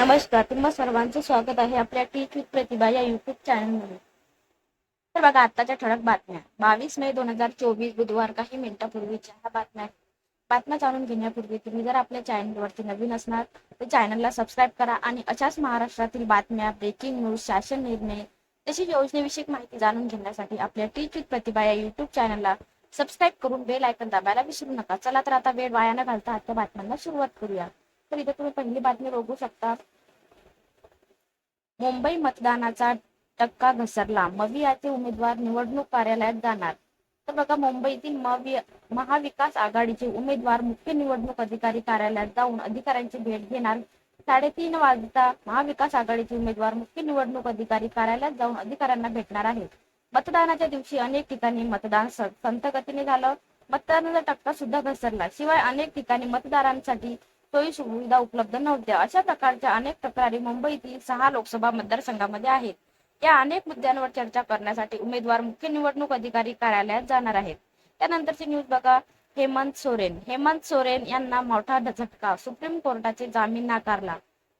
नमस्कार तुम्हा सर्वांचं स्वागत आहे आपल्या टी क्विक प्रतिभा या युट्यूब चॅनलमध्ये तर बघा आत्ताच्या ठळक बातम्या. बावीस मे दोन हजार चोवीस बुधवार काही मिनिटापूर्वीच्या ह्या बातम्या. बातम्या जाणून घेण्यापूर्वी तुम्ही जर आपल्या चॅनलवरती नवीन असणार तर चॅनलला सबस्क्राईब करा आणि अशाच महाराष्ट्रातील बातम्या ब्रेकिंग न्यूज शासन निर्णय तसेच योजनेविषयक माहिती जाणून घेण्यासाठी आपल्या टी क्विक प्रतिभा या युट्यूब चॅनलला सबस्क्राईब करून बेल आयकन दाबायला विसरू नका. चला तर आता वेळ वाया न घालता आजच्या बातम्यांना सुरुवात करूया. तर इथे तुम्ही पहिली बातमी बघू शकता. मुंबई मतदानाचा टक्का घसरला. मवियाचे उमेदवार निवडणूक कार्यालयात जाणार. तर बघा मुंबईतील मवि महाविकास आघाडीचे उमेदवार मुख्य निवडणूक अधिकारी कार्यालयात जाऊन अधिकाऱ्यांची भेट घेणार. साडेतीन वाजता महाविकास आघाडीचे उमेदवार मुख्य निवडणूक अधिकारी कार्यालयात जाऊन अधिकाऱ्यांना भेटणार आहेत. मतदानाच्या दिवशी अनेक ठिकाणी मतदान संत गतीने झालं. मतदानाचा टक्का सुद्धा घसरला. शिवाय अनेक ठिकाणी मतदारांसाठी सोयी सुविधा उपलब्ध नव्हत्या. अशा प्रकारच्या अनेक तक्रारी मुंबईतील सहा लोकसभा मतदारसंघामध्ये आहेत. या अनेक मुद्द्यांवर चर्चा करण्यासाठी उमेदवार मुख्य निवडणूक अधिकारी कार्यालयात जाणार आहेत. त्यानंतरची न्यूज बघा. हेमंत सोरेन. हेमंत सोरेन यांना मोठा झटका. सुप्रीम कोर्टाचे जामीन नाकारला.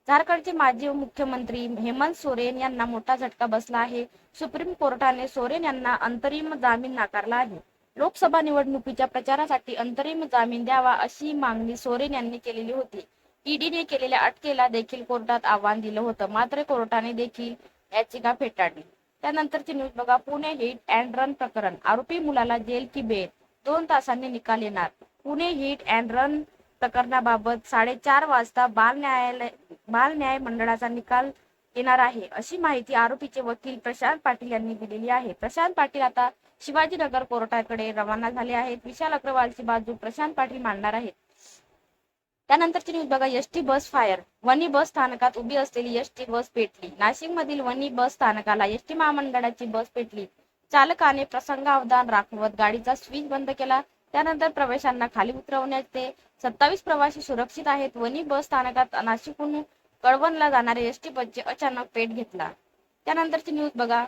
झारखंडचे माजी मुख्यमंत्री हेमंत सोरेन यांना मोठा झटका बसला आहे. सुप्रीम कोर्टाने सोरेन यांना अंतरिम जामीन नाकारला आहे. लोकसभा निवडणुकीच्या प्रचारासाठी अंतरिम जामीन द्यावा अशी मागणी सोरेन यांनी केलेली होती. ईडीने केलेल्या अटकेला देखील कोर्टात आव्हान दिलं होतं. मात्र कोर्टाने देखील याचिका फेटाळली. त्यानंतरची न्यूज बघा. पुणे हिट अँड रन प्रकरण. आरोपी मुलाला जेल की बेल दोन तासांनी निकाल येणार. पुणे हिट अँड रन प्रकरणाबाबत साडेचार वाजता बाल न्यायालय बाल न्याय मंडळाचा निकाल येणार आहे. अशी माहिती आरोपीचे वकील प्रशांत पाटील यांनी दिलेली आहे. प्रशांत पाटील आता शिवाजीनगर कोर्टाकडे रवाना झाले आहेत. विशाल अग्रवालची बाजू प्रशांत पाटील मांडणार आहेत. त्यानंतरची न्यूज बघा ST bus fire. Wani bus स्थानकात उभी असलेली एसटी बस पेटली. नाशिक मधील वणी बस स्थानकाला एसटी महामंडळाची बस पेटली. चालकाने प्रसंगावधान राखवत गाडीचा स्विच बंद केला. त्यानंतर प्रवाशांना खाली उतरवण्याचे सत्तावीस प्रवासी सुरक्षित आहेत. वणी बस स्थानकात नाशिकहून कळवणला जाणारे एसटी बसचे अचानक पेट घेतला. त्यानंतरची न्यूज बघा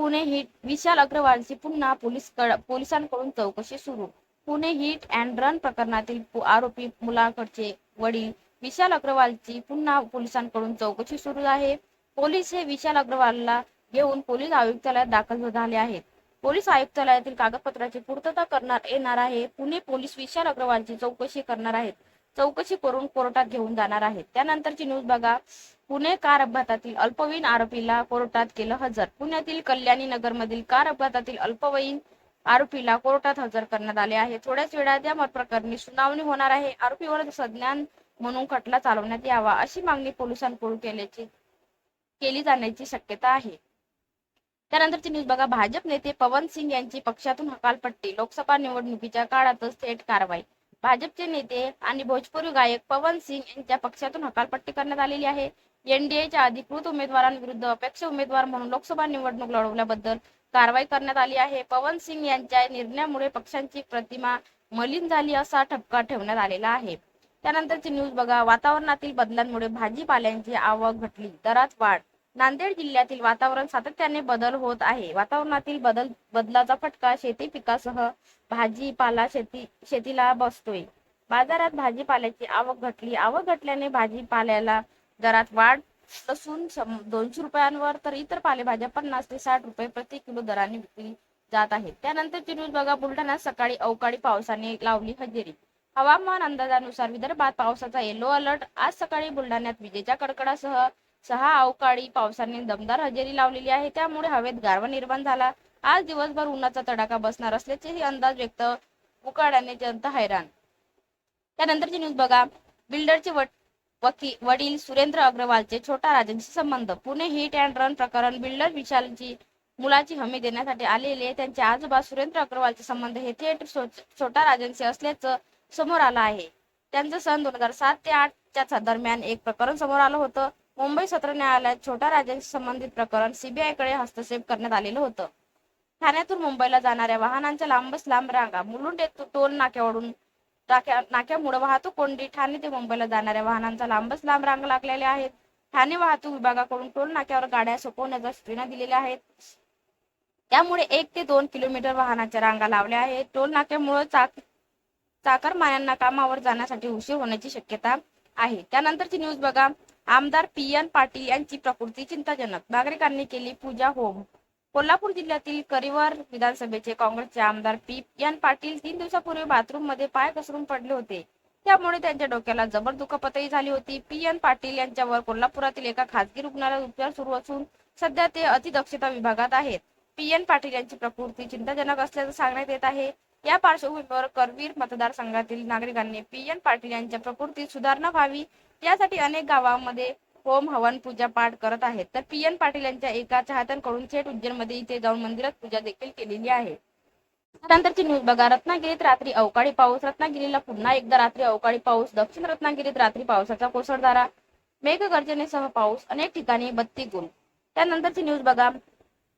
पुणे हिट विशाल अग्रवालची पुन्हा पोलीस पोलिसांकडून चौकशी सुरू. पुणे हिट अँड रन प्रकरणातील आरोपी मुलाकडचे वडील विशाल अग्रवालची पुन्हा पोलिसांकडून चौकशी सुरू आहे. पोलीस हे विशाल अग्रवालला घेऊन पोलीस आयुक्तालयात दाखल झाले आहेत. पोलीस आयुक्तालयातील कागदपत्राची पूर्तता करणार येणार आहे. पुणे पोलीस विशाल अग्रवालची चौकशी करणार आहेत. चौकशी करून कोर्टात घेऊन जाणार आहेत. त्यानंतरची न्यूज बघा. पुणे कार अपघातातील अल्पवयीन आरोपीला कोर्टात केलं हजर. पुण्यातील कल्याणी नगर मधील कार अपघातातील अल्पवयीन आरोपीला कोर्टात हजर करण्यात आले आहे. थोड्याच वेळात या प्रकरणी सुनावणी होणार आहे. आरोपीवर संज्ञान म्हणून खटला चालवण्यात यावा अशी मागणी पोलिसांकडून केल्याची केली जाण्याची शक्यता आहे. त्यानंतरची न्यूज बघा. भाजप नेते पवन सिंग यांची पक्षातून हकालपट्टी. लोकसभा निवडणुकीच्या काळातच थेट कारवाई. भाजपचे नेते आणि भोजपुरी गायक पवन सिंग यांच्या पक्षातून हकालपट्टी करण्यात आलेली आहे. एनडीएच्या अधिकृत उमेदवारांविरुद्ध अपेक्ष उमेदवार म्हणून लोकसभा निवडणूक लढवल्याबद्दल कारवाई करण्यात आली आहे. पवन सिंग यांच्या निर्णयामुळे पक्षांची प्रतिमा मलिन झाली असा ठपका ठेवण्यात आलेला आहे. त्यानंतरची न्यूज बघा. वातावरणातील बदलांमुळे भाजीपाल्यांची आवक घटली. दरात वाढ नांदेड जिल्ह्यातील वातावरण सातत्याने बदल होत आहे. वातावरणातील बदल बदलाचा फटका शेती पिकासह भाजीपाला शेती शेतीला बसतोय. बाजारात भाजीपाल्याची आवक घटली. आवक घटल्याने भाजीपाल्याला दरात वाढ असून दोनशे रुपयांवर तर इतर पालेभाज्या पन्नास ते साठ रुपये प्रति किलो दराने विकली जात आहेत. त्यानंतरची न्यूज बघा. बुलढाणा सकाळी अवकाळी पावसाने लावली हजेरी. हवामान अंदाजानुसार विदर्भात पावसाचा येलो अलर्ट. आज सकाळी बुलढाण्यात विजेच्या कडकडासह सहा अवकाळी पावसाने दमदार हजेरी लावलेली आहे. त्यामुळे हवेत गारवा निर्माण झाला. आज दिवसभर उन्हाचा तडाखा बसणार असल्याचेही अंदाज व्यक्त उकाड्याने जनता हैराण. त्यानंतरची न्यूज बघा. बिल्डरचे वकील वडील सुरेंद्र अग्रवालचे छोटा राजांशी संबंध. पुणे हिट अँड रन प्रकरण बिल्डर विशालची मुलाची हमी देण्यासाठी आलेले त्यांचे आजोबा सुरेंद्र अग्रवालचे संबंध हे थेट छोटा राजांशी असल्याचं समोर आलं आहे. त्यांचं सन दोन हजार सात ते आठच्या दरम्यान एक प्रकरण समोर आलं होतं. मुंबई सत्र न्यायालयात छोटा राजाशी संबंधित प्रकरण सीबीआयकडे हस्तक्षेप करण्यात आलेलं होतं. ठाण्यातून मुंबईला जाणाऱ्या वाहनांच्या लांबच लांब रांगा मुलुंड टोल नाक्यावरून नाक्यामुळे वाहतूक कोंडी ठाणे ते मुंबईला जाणाऱ्या वाहनांचा लांबच लांब रांग लागलेल्या आहेत. ठाणे वाहतूक विभागाकडून टोल नाक्यावर गाड्या सोपवण्याच्या सूचना दिलेल्या आहेत. त्यामुळे एक ते दोन किलोमीटर वाहनाच्या रांगा लावल्या आहेत. टोल नाक्यामुळे चाक चाकरमान्यांना कामावर जाण्यासाठी उशीर होण्याची शक्यता आहे. त्यानंतरची न्यूज बघा. आमदार पी एन पाटील यांची प्रकृती चिंताजनक. नागरिकांनी केली पूजा होम. कोल्हापूर जिल्ह्यातील करिवर विधानसभेचे काँग्रेसचे आमदार पी एन पाटील तीन दिवसापूर्वी बाथरूममध्ये पाय घसरून पडले होते. त्यामुळे त्यांच्या डोक्याला जबर दुखापतही झाली होती. पी एन पाटील यांच्यावर कोल्हापुरातील एका खासगी रुग्णालयात उपचार सुरू असून सध्या ते अतिदक्षता विभागात आहेत. पी एन पाटील यांची प्रकृती चिंताजनक असल्याचं सांगण्यात येत आहे. या पार्श्वभूमीवर करवीर मतदारसंघातील नागरिकांनी पी एन पाटील यांच्या प्रकृतीत सुधारणा व्हावी यासाठी अनेक गावांमध्ये होम हवन पूजा पाठ करत आहेत. तर पी एन पाटील यांच्या एका चाहत्यांकडून थेट उज्जैनमध्ये इथे जाऊन मंदिरात पूजा देखील केलेली आहे. त्यानंतरची न्यूज बघा. रत्नागिरीत रात्री अवकाळी पाऊस रत्नागिरीला पुन्हा एकदा रात्री अवकाळी पाऊस दक्षिण रत्नागिरीत रात्री पावसाचा कोसळधारा मेघगर्जनेसह पाऊस अनेक ठिकाणी बत्ती गुण. त्यानंतरची न्यूज बघा.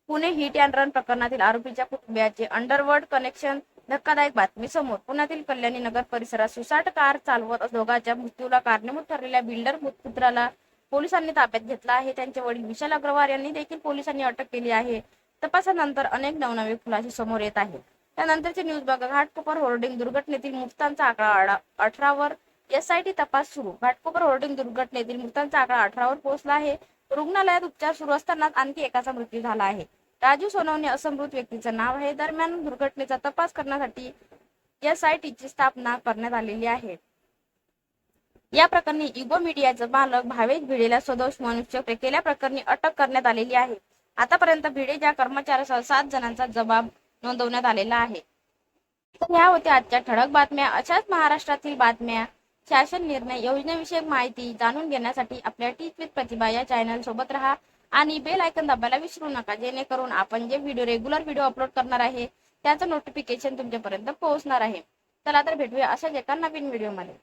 पुणे हिट अँड रन प्रकरणातील आरोपीच्या कुटुंबियाचे अंडरवर्ल्ड कनेक्शन धक्कादायक बातमी समोर. पुण्यातील कल्याणी नगर परिसरात सुसाट कार चालवत दोघांच्या मृत्यूला कारणीभूत ठरलेल्या बिल्डर पुत्राला पोलिसांनी ताब्यात घेतला आहे. त्यांचे वडील विशाल अग्रवाल यांनी देखील पोलिसांनी अटक केली आहे. तपासानंतर अनेक नवनवे खुलासे समोर येत आहेत. त्यानंतरची न्यूज बघा. घाटकोपर होर्डिंग दुर्घटनेतील मृतांचा आकडा आडा- अठरावर. एसआयटी तपास सुरू. घाटकोपर होर्डिंग दुर्घटनेतील मृतांचा आकडा अठरावर पोहोचला आहे. रुग्णालयात उपचार सुरू असतानाच आणखी एकाचा मृत्यू झाला आहे. राजू सोनवणे असं मृत व्यक्तीचं नाव आहे. दरम्यान दुर्घटनेचा तपास करण्यासाठी एस आय एसआयटीची स्थापना करण्यात आलेली आहे. या प्रकरणी इगो मीडियाचा मालक भावेश भिडेला सदोष मनुष्य केल्या प्रकरणी अटक करण्यात आलेली आहे. आतापर्यंत भिडेच्या कर्मचाऱ्यासह सात जणांचा जबाब नोंदवण्यात आलेला आहे. तर ह्या होत्या आजच्या ठळक बातम्या. अशाच महाराष्ट्रातील बातम्या. शासन निर्णय योजनेविषयक माहिती जाणून घेण्यासाठी आपल्या टीच विथ प्रतिभा या चॅनल सोबत राहा. आणि बेल आयकन दाबायला विसरू नका. जेणेकरून आपण जे व्हिडिओ रेग्युलर व्हिडिओ अपलोड करणार आहे त्याचं नोटिफिकेशन तुमच्यापर्यंत पोहोचणार आहे. चला तर भेटूया अशाच एका नवीन व्हिडिओमध्ये